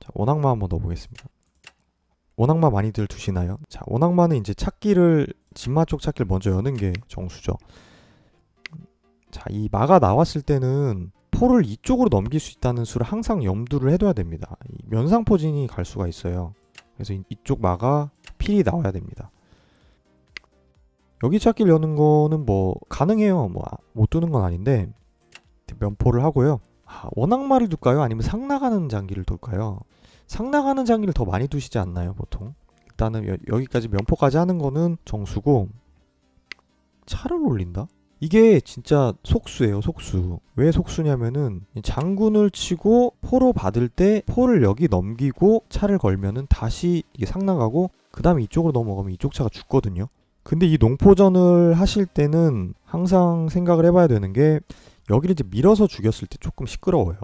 자, 원악마 한번 넣어보겠습니다. 원악마 많이들 두시나요? 자, 원악마는 이제 찾기를 진마 쪽 찾기를 먼저 여는 게 정수죠. 자, 이 마가 나왔을 때는 포를 이쪽으로 넘길 수 있다는 수를 항상 염두를 해둬야 됩니다. 이 면상포진이 갈 수가 있어요. 그래서 이- 이쪽 마가 필이 나와야 됩니다. 여기 찾기를 여는 거는 뭐 가능해요. 뭐 못 두는 건 아닌데 면포를 하고요. 아, 원악마를 둘까요? 아니면 상 나가는 장기를 둘까요? 상 나가는 장기를 더 많이 두시지 않나요, 보통? 일단은 여, 여기까지 면포까지 하는 거는 정수고 차를 올린다? 이게 진짜 속수예요, 속수. 왜 속수냐면은 장군을 치고 포로 받을 때 포를 여기 넘기고 차를 걸면은 다시 이게 상 나가고 그 다음에 이쪽으로 넘어가면 이쪽 차가 죽거든요. 근데 이 농포전을 하실 때는 항상 생각을 해봐야 되는 게 여기를 이제 밀어서 죽였을 때 조금 시끄러워요.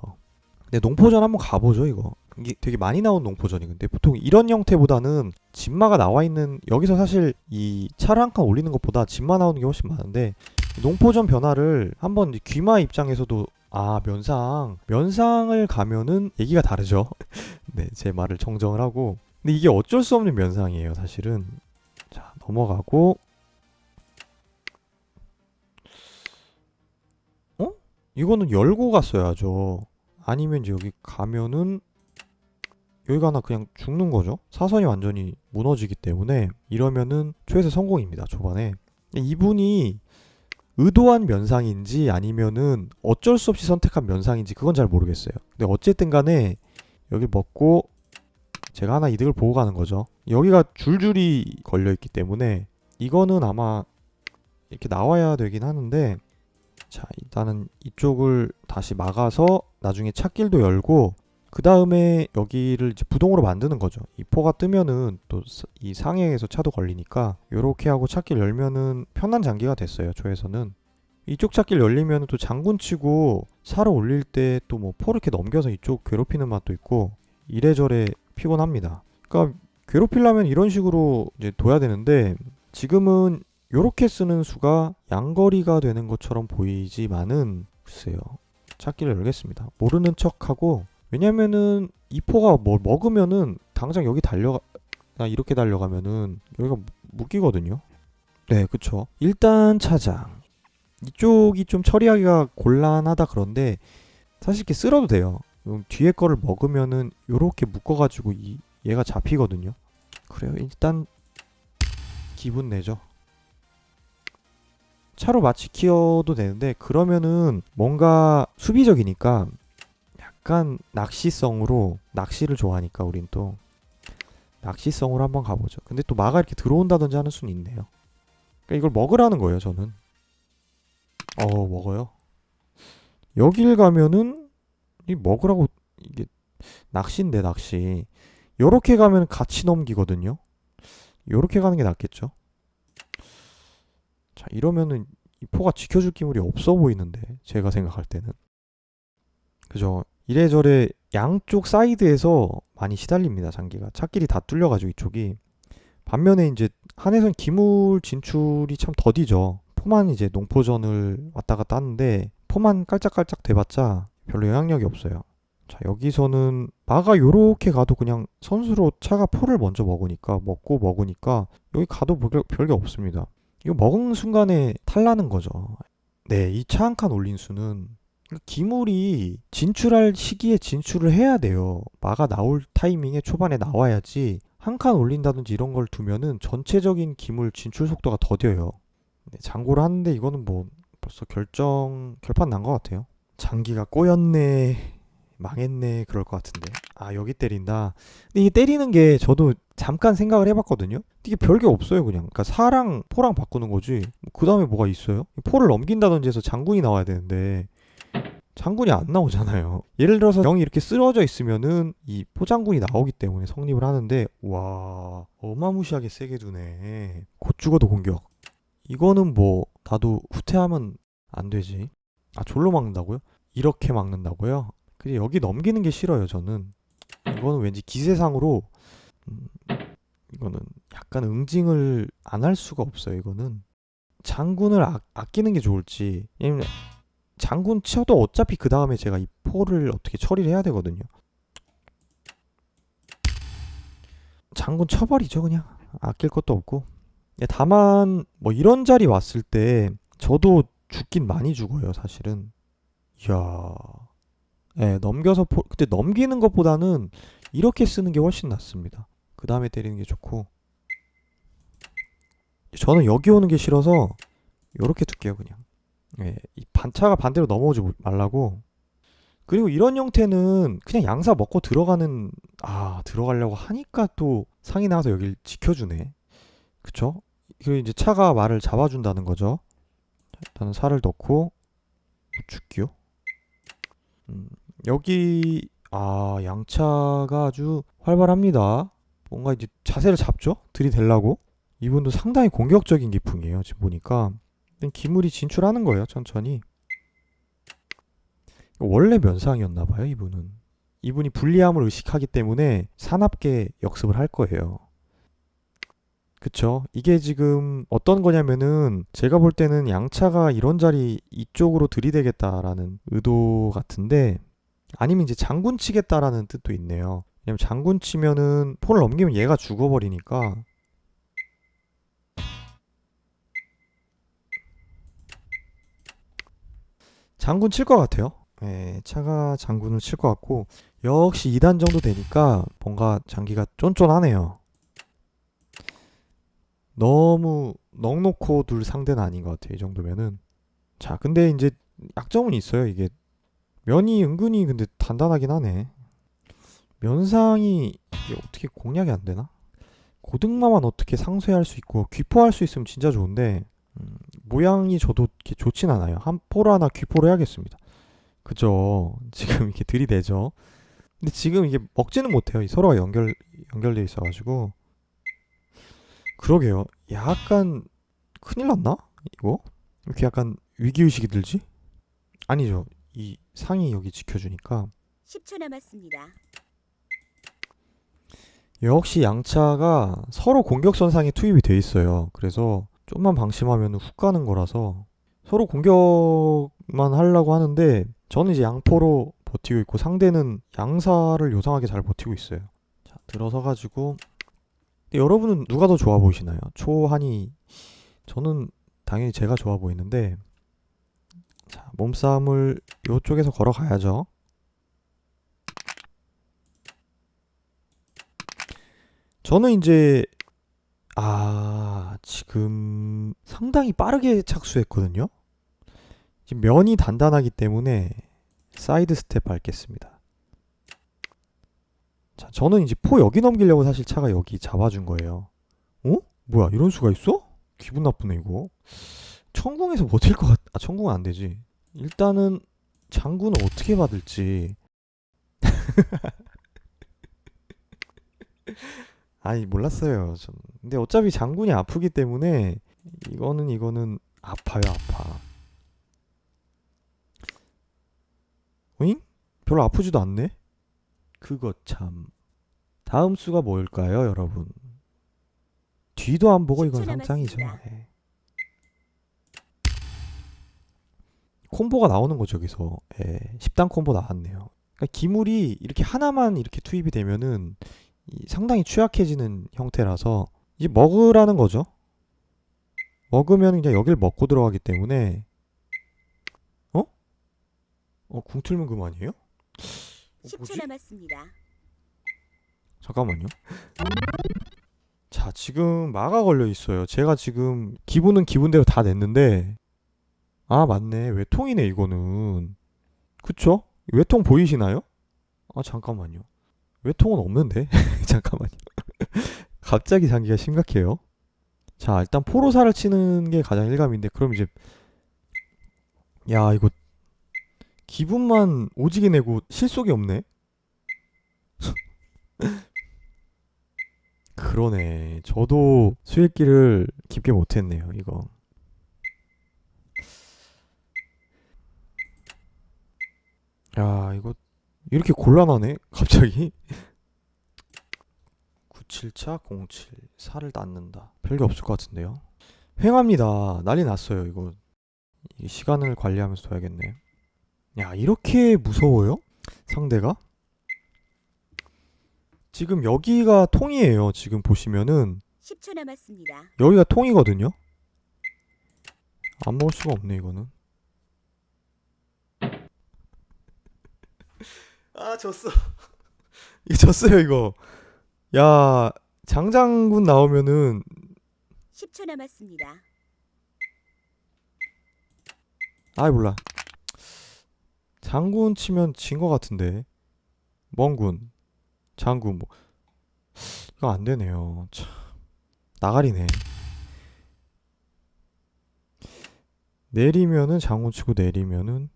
근데 농포전 한번 가보죠, 이거. 이게 되게 많이 나온 농포전이근데 보통 이런 형태보다는 진마가 나와 있는 여기서 사실 이 차를 한 칸 올리는 것보다 진마 나오는 게 훨씬 많은데 농포전 변화를 한번 귀마 입장에서도 아 면상 면상을 가면은 얘기가 다르죠. 네, 제 말을 정정을 하고 근데 이게 어쩔 수 없는 면상이에요, 사실은. 자 넘어가고 이거는 열고 갔어야죠. 아니면 여기 가면은 여기가 하나 그냥 죽는 거죠. 사선이 완전히 무너지기 때문에 이러면은 최소 성공입니다. 초반에 이분이 의도한 면상인지 아니면은 어쩔 수 없이 선택한 면상인지 그건 잘 모르겠어요. 근데 어쨌든 간에 여기 먹고 제가 하나 이득을 보고 가는 거죠. 여기가 줄줄이 걸려 있기 때문에 이거는 아마 이렇게 나와야 되긴 하는데 자 일단은 이쪽을 다시 막아서 나중에 찾길도 열고 그 다음에 여기를 이제 부동으로 만드는 거죠. 이 포가 뜨면은 또 이 상해에서 차도 걸리니까 요렇게 하고 찾길 열면은 편한 장기가 됐어요. 조에서는 이쪽 찾길 열리면은 또 장군 치고 사러 올릴 때 또 뭐 포를 이렇게 넘겨서 이쪽 괴롭히는 맛도 있고 이래저래 피곤합니다. 그러니까 괴롭히려면 이런 식으로 이제 둬야 되는데 지금은 요렇게 쓰는 수가 양거리가 되는 것처럼 보이지만은 글쎄요. 찾기를 열겠습니다. 모르는 척하고 왜냐면은 이 포가 뭘 먹으면은 당장 여기 달려가 나 이렇게 달려가면은 여기가 무- 묶이거든요. 네, 그쵸. 일단 차장 이쪽이 좀 처리하기가 곤란하다 그런데 사실 이렇게 쓸어도 돼요. 음, 뒤에 거를 먹으면은 요렇게 묶어가지고 이 얘가 잡히거든요. 그래요. 일단 기분 내죠. 차로 마치 키워도 되는데 그러면은 뭔가 수비적이니까 약간 낚시성으로 낚시를 좋아하니까 우린 또 낚시성으로 한번 가보죠. 근데 또 마가 이렇게 들어온다든지 하는 수는 있네요. 그러니까 이걸 먹으라는 거예요, 저는. 어, 먹어요. 여길 가면은 이 먹으라고 이게 낚시인데 낚시. 요렇게 가면 같이 넘기거든요. 요렇게 가는 게 낫겠죠. 자, 이러면은 이 포가 지켜줄 기물이 없어 보이는데 제가 생각할 때는. 그죠. 이래저래 양쪽 사이드에서 많이 시달립니다, 장기가. 차길이 다 뚫려가지고 이쪽이. 반면에 이제 한해선 기물 진출이 참 더디죠. 포만 이제 농포전을 왔다 갔다 하는데 포만 깔짝깔짝 대봤자 별로 영향력이 없어요. 자 여기서는 마가 요렇게 가도 그냥 선수로 차가 포를 먼저 먹으니까 먹고 먹으니까 여기 가도 별게 없습니다. 이거 먹은 순간에 탈나는 거죠. 네, 이 차 한 칸 올린 수는 기물이 진출할 시기에 진출을 해야 돼요. 마가 나올 타이밍에 초반에 나와야지 한 칸 올린다든지 이런 걸 두면은 전체적인 기물 진출 속도가 더뎌요. 네, 장고를 하는데 이거는 뭐 벌써 결정 결판 난 것 같아요. 장기가 꼬였네, 망했네 그럴 것 같은데. 아 여기 때린다. 근데 이게 때리는 게 저도 잠깐 생각을 해봤거든요. 이게 별게 없어요 그냥. 그러니까 사랑 포랑 바꾸는 거지. 그 다음에 뭐가 있어요? 포를 넘긴다든지 해서 장군이 나와야 되는데 장군이 안 나오잖아요. 예를 들어서 영이 이렇게 쓰러져 있으면은 이 포장군이 나오기 때문에 성립을 하는데 와 어마무시하게 세게 두네. 곧 죽어도 공격. 이거는 뭐 나도 후퇴하면 안 되지. 아 졸로 막는다고요? 이렇게 막는다고요? 근데 여기 넘기는 게 싫어요 저는. 이거는 왠지 기세상으로 음, 이거는 약간 응징을 안 할 수가 없어요 이거는. 장군을 아, 아끼는 게 좋을지 왜냐면 장군 쳐도 어차피 그 다음에 제가 이 포를 어떻게 처리를 해야 되거든요. 장군 쳐버리죠 그냥 아낄 것도 없고. 예, 다만 뭐 이런 자리 왔을 때 저도 죽긴 많이 죽어요 사실은. 이야. 예, 넘겨서 포, 그때 넘기는 것보다는 이렇게 쓰는 게 훨씬 낫습니다. 그 다음에 때리는 게 좋고. 저는 여기 오는 게 싫어서 요렇게 둘게요 그냥. 예, 이 반차가 반대로 넘어오지 못- 말라고. 그리고 이런 형태는 그냥 양사 먹고 들어가는 아 들어가려고 하니까 또 상이 나와서 여길 지켜주네. 그쵸? 그 이제 차가 말을 잡아준다는 거죠. 자, 일단은 살을 넣고 죽기요. 음, 여기 아 양차가 아주 활발합니다. 뭔가 이제 자세를 잡죠? 들이대려고. 이분도 상당히 공격적인 기풍이에요. 지금 보니까 기물이 진출하는 거예요. 천천히. 원래 면상이었나 봐요. 이분은. 이분이 불리함을 의식하기 때문에 사납게 역습을 할 거예요. 그쵸? 이게 지금 어떤 거냐면은 제가 볼 때는 양차가 이런 자리 이쪽으로 들이대겠다라는 의도 같은데 아니면 이제 장군 치겠다라는 뜻도 있네요. 왜냐면 장군 치면은 폰을 넘기면 얘가 죽어버리니까 장군 칠 것 같아요. 예, 차가 장군을 칠 것 같고 역시 2단 정도 되니까 뭔가 장기가 쫀쫀하네요. 너무 넉넉고 둘 상대는 아닌 것 같아요. 이 정도면은. 자, 근데 이제 약점은 있어요. 이게 면이 은근히 근데 단단하긴 하네. 면상이 이게 어떻게 공략이 안 되나? 고등마만 어떻게 상쇄할 수 있고 귀포할 수 있으면 진짜 좋은데 음, 모양이 저도 이렇게 좋진 않아요. 한 포로 하나 귀포로 해야겠습니다. 그죠? 지금 이렇게 들이대죠. 근데 지금 이게 먹지는 못해요. 이 서로가 연결 연결돼 있어가지고 그러게요. 약간 큰일 났나? 이거 이렇게 약간 위기 의식이 들지? 아니죠. 이 상이 여기 지켜주니까 10초 남았습니다. 역시 양차가 서로 공격선상에 투입이 돼 있어요. 그래서 좀만 방심하면 훅 가는 거라서 서로 공격만 하려고 하는데 저는 이제 양포로 버티고 있고 상대는 양사를 요상하게 잘 버티고 있어요. 자, 들어서 가지고 여러분은 누가 더 좋아 보이시나요? 초한이 저는 당연히 제가 좋아 보이는데 자, 몸싸움을 요쪽에서 걸어가야죠. 저는 이제 아 지금 상당히 빠르게 착수했거든요. 지금 면이 단단하기 때문에 사이드 스텝 밟겠습니다. 자, 저는 이제 포 여기 넘기려고 사실 차가 여기 잡아준 거예요. 어? 뭐야 이런 수가 있어? 기분 나쁘네 이거. 천궁에서 버틸 것 같. 아 천궁은 안 되지. 일단은 장군은 어떻게 받을지. 아니 몰랐어요. 전. 근데 어차피 장군이 아프기 때문에 이거는 이거는 아파요 아파. 오잉? 별로 아프지도 않네. 그거 참. 다음 수가 뭘까요, 여러분? 뒤도 안 보고 이건 10초 상장이죠. 남았습니다. 예. 콤보가 나오는 거죠, 여기서. 예. 10단 콤보 나왔네요. 그러니까 기물이 이렇게 하나만 이렇게 투입이 되면은 이 상당히 취약해지는 형태라서 이제 먹으라는 거죠. 먹으면 그냥 여길 먹고 들어가기 때문에 어? 어, 궁 틀면 그만이에요? 어, 10초 뭐지? 남았습니다. 잠깐만요. 자, 지금 마가 걸려 있어요. 제가 지금 기분은 기분대로 다 냈는데 아, 맞네. 외통이네, 이거는. 그쵸? 외통 보이시나요? 아, 잠깐만요. 외통은 없는데? 잠깐만요. 갑자기 장기가 심각해요. 자, 일단 포로사를 치는 게 가장 일감인데 그럼 이제 야, 이거 기분만 오지게 내고 실속이 없네. 그러네. 저도 수익기를 깊게 못했네요, 이거. 야, 이거 이렇게 곤란하네, 갑자기. 97차 07 살을 낳는다. 별게 없을 것 같은데요. 횡합니다. 난리 났어요, 이거. 이 시간을 관리하면서 둬야겠네. 야, 이렇게 무서워요? 상대가? 지금 여기가 통이에요. 지금 보시면은 10초 남았습니다. 여기가 통이거든요. 안 먹을 수가 없네 이거는. 아 졌어. 이거 졌어요 이거. 야 장장군 나오면은 10초 남았습니다. 아 몰라. 장군 치면 진 거 같은데. 멍군, 장군 뭐 이거 안 되네요. 참 나가리네. 내리면은 장군 치고 내리면은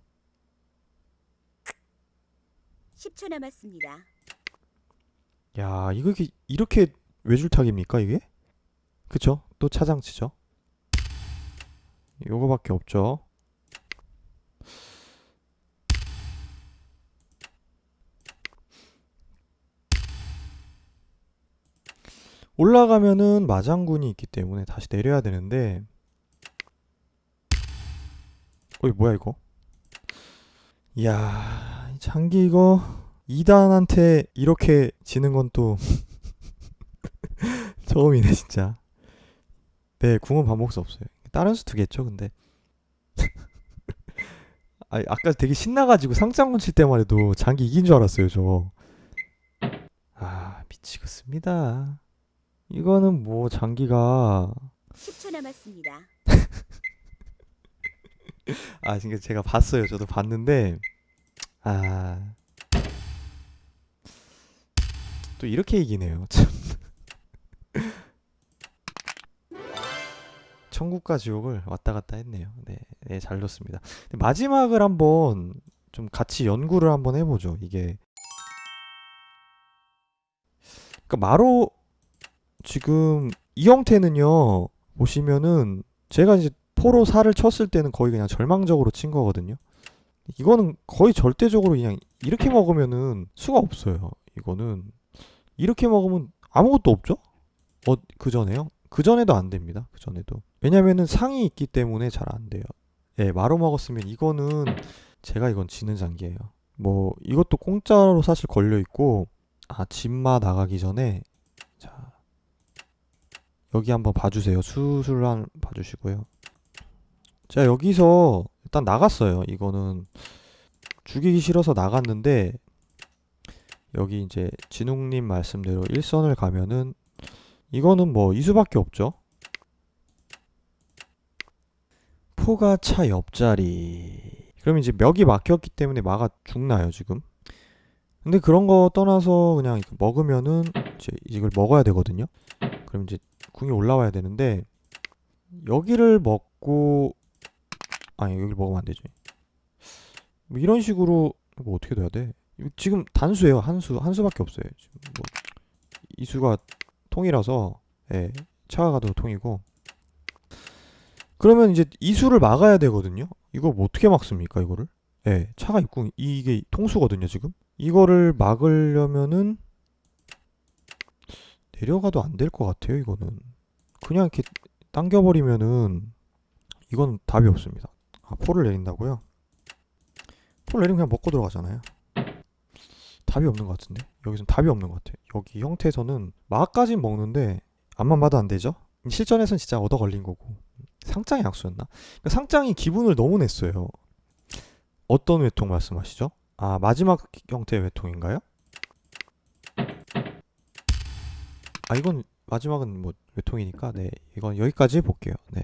10초 남았습니다. 야 이거 이렇게, 외줄타기입니까 이게? 그쵸? 또 차장치죠. 요거밖에 없죠. 올라가면은 마장군이 있기 때문에 다시 내려야 되는데 어이 뭐야 이거? 이야 이 장기 이거 2단한테 이렇게 지는 건 또 처음이네 진짜. 네 궁은 밥 먹을 수 없어요. 다른 수 두겠죠 근데. 아 아까 되게 신나가지고 상장군 칠 때만 해도 장기 이긴 줄 알았어요 저 아 미치겠습니다. 이거는 뭐 장기가 10초 남았습니다. 아 지금 제가 봤어요. 저도 봤는데 아. 또 이렇게 이기네요. 참. 천국과 지옥을 왔다 갔다 했네요. 네, 네, 잘 뒀습니다. 근데 마지막을 한번 좀 같이 연구를 한번 해보죠 이게. 그러니까 마로 지금 이 형태는요 보시면은 제가 이제 포로 살을 쳤을 때는 거의 그냥 절망적으로 친 거거든요. 이거는 거의 절대적으로 그냥 이렇게 먹으면은 수가 없어요. 이거는 이렇게 먹으면 아무것도 없죠? 어, 그 전에요? 그 전에도 안 됩니다. 그 전에도. 왜냐면은 상이 있기 때문에 잘 안 돼요. 예, 마로 먹었으면 이거는 제가 이건 지는 장기예요. 뭐 이것도 공짜로 사실 걸려 있고 아, 집마 나가기 전에 자 여기 한번 봐 주세요. 수술 한 봐 주시고요. 제가 여기서 일단 나갔어요. 이거는 죽이기 싫어서 나갔는데 여기 이제 진웅님 말씀대로 일선을 가면은 이거는 뭐 이수밖에 없죠. 포가 차 옆자리. 그럼 이제 멱이 막혔기 때문에 마가 죽나요 지금? 근데 그런 거 떠나서 그냥 먹으면은 이제 이걸 먹어야 되거든요. 그럼 이제 궁이 올라와야 되는데 여기를 먹고 아니 여기를 먹으면 안 되지. 뭐 이런 식으로 이거 어떻게 돼야 돼? 지금 단수예요. 한 수. 한 수밖에 없어요. 지금 뭐 이 수가 통이라서 예. 차가 가도 통이고 그러면 이제 이 수를 막아야 되거든요. 이거 뭐 어떻게 막습니까, 이거를? 예. 차가 있고 이게 통수거든요, 지금. 이거를 막으려면은 내려가도 안 될 것 같아요, 이거는. 그냥 이렇게 당겨버리면은 이건 답이 없습니다. 아, 포를 내린다고요? 포를 내리면 그냥 먹고 들어가잖아요. 답이 없는 것 같은데? 여기선 답이 없는 것 같아요. 여기 형태에서는 마까진 먹는데 앞만 봐도 안 되죠? 실전에선 진짜 얻어 걸린 거고 상장의 약수였나? 그러니까 상장이 기분을 너무 냈어요. 어떤 외통 말씀하시죠? 아 마지막 형태의 외통인가요? 아 이건 마지막은 뭐 외통이니까 네 이건 여기까지 볼게요. 네.